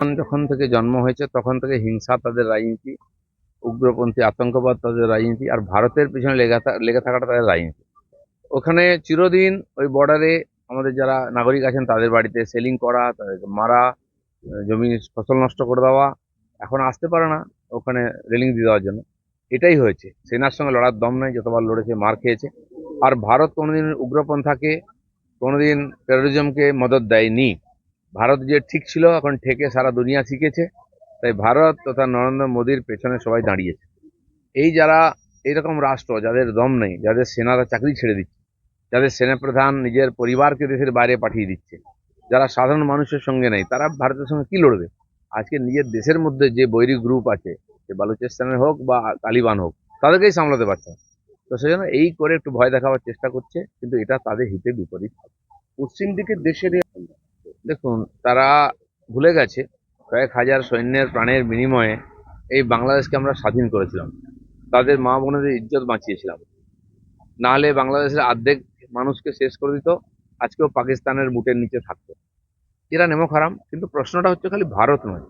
যখন থেকে জন্ম হয়েছে, তখন থেকে হিংসা তাদের রাজনীতি, উগ্রপন্থী আতঙ্কবাদ তাদের রাজনীতি, আর ভারতের পিছনে লেগে লেগে থাকাটা তাদের রাজনীতি। ওখানে চিরদিন ওই বর্ডারে আমাদের যারা নাগরিক আছেন, তাদের বাড়িতে সেলিং করা, তাদেরকে মারা জমি ফসল নষ্ট করে দেওয়া, এখন আসতে পারে না ওখানে রেলিং দিয়ে দেওয়ার জন্য। এটাই হয়েছে। সেনার সঙ্গে লড়ার দম নাই, যতবার লড়েছে, মার খেয়েছে। আর ভারত কোনোদিন উগ্রপন্থাকে, কোনোদিন টেরোরিজমকে মদত দেয়নি। ভারত যে ঠিক ছিল, এখন ঠেকে সারা দুনিয়া শিখেছে। তাই ভারত তথা নরেন্দ্র মোদীর পেছনে সবাই দাঁড়িয়েছে। এই যারা এইরকম রাষ্ট্র, যাদের দম নেই, যাদের সেনারা চাকরি ছেড়ে দিচ্ছে, যাদের সেনাপ্রধান নিজের পরিবারকে দেশের বাইরে পাঠিয়ে দিচ্ছে, যারা সাধারণ মানুষের সঙ্গে নেই, তারা ভারতের সঙ্গে কি লড়বে? আজকে নিজের দেশের মধ্যে যে বৈরী গ্রুপ আছে, সে বালুচিস্তানের হোক বা তালিবান হোক, তাদেরকেই সামলাতে পারছে। তো সেজন্য এই করে একটু ভয় দেখাবার চেষ্টা করছে, কিন্তু এটা তাদের হিতে বিপরীত পশ্চিম দিকের দেশের দেখুন, তারা ভুলে গেছে, কয়েক হাজার সৈন্যের প্রাণের বিনিময়ে এই বাংলাদেশকে আমরা স্বাধীন করেছিলাম। তাদের মা বোনেদের ইজ্জত বাঁচিয়েছিলাম। নাহলে বাংলাদেশের অর্ধেক মানুষকে শেষ করে দিত, আজকেও পাকিস্তানের বুটের নিচে থাকতো। এরা নেমো খারাম, কিন্তু প্রশ্নটা হচ্ছে খালি ভারত নয়।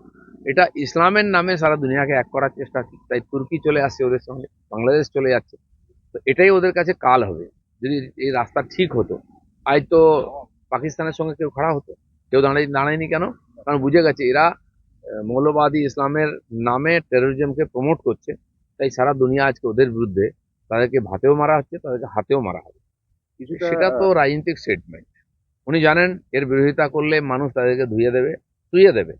এটা ইসলামের নামে সারা দুনিয়াকে এক করার চেষ্টা। তাই তুর্কি চলে আসছে ওদের সঙ্গে, বাংলাদেশ চলে যাচ্ছে। তো এটাই ওদের কাছে কাল হবে। যদি এই রাস্তা ঠিক হতো, আজ তো পাকিস্তানের সঙ্গে কেউ খাড়া হতো। কেউ দাঁড়াই দাঁড়ায়নি কেন? কারণ বুঝে গেছে এরা মৌলবাদী ইসলামের নামে টেরোরিজমকে প্রমোট করছে। তাই সারা দুনিয়া আজকে ওদের বিরুদ্ধে তাদেরকে ভাতেও মারা হচ্ছে তাদেরকে হাতেও মারা হবে। কিছু সেটা তো রাজনৈতিক স্টেটমেন্ট উনি জানেন এর বিরোধিতা করলে মানুষ তাদেরকে ধুয়ে দেবে তুইয়ে দেবে।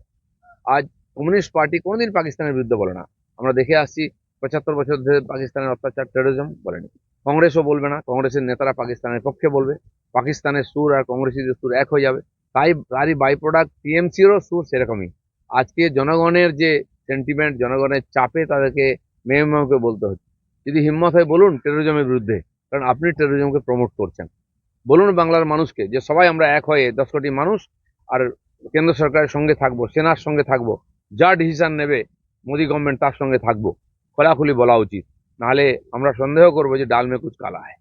আজ কমিউনিস্ট পার্টি কোনোদিন পাকিস্তানের বিরুদ্ধে বলে না। আমরা দেখে আসছি পঁচাত্তর বছর ধরে পাকিস্তানের অত্যাচার টেরোরিজম বলেনি। কংগ্রেসও বলবে না কংগ্রেসের নেতারা পাকিস্তানের পক্ষে বলবে। পাকিস্তানের সুর আর কংগ্রেসীদের সুর এক হয়ে যাবে। তাই তারই বাই প্রোডাক্ট টিএমসিরও সুর সেরকমই। আজকে জনগণের যে সেন্টিমেন্ট জনগণের চাপে তাদেরকে মেয়ে মেয়েকে বলতে হচ্ছে। যদি হিম্মত হয় বলুন টেরোরিজমের বিরুদ্ধে, কারণ আপনি টেরোরিজমকে প্রমোট করছেন। বলুন বাংলার মানুষকে যে সবাই আমরা এক হয়ে দশ কোটি মানুষ আর কেন্দ্র সরকারের সঙ্গে থাকব, সেনার সঙ্গে থাকব, যা ডিসিশন নেবে মোদী গভর্নমেন্ট তার সঙ্গে থাকব, খোলাখুলি বলা উচিত। নাহলে আমরা সন্দেহ করব যে ডাল মে কুচ কালা হয়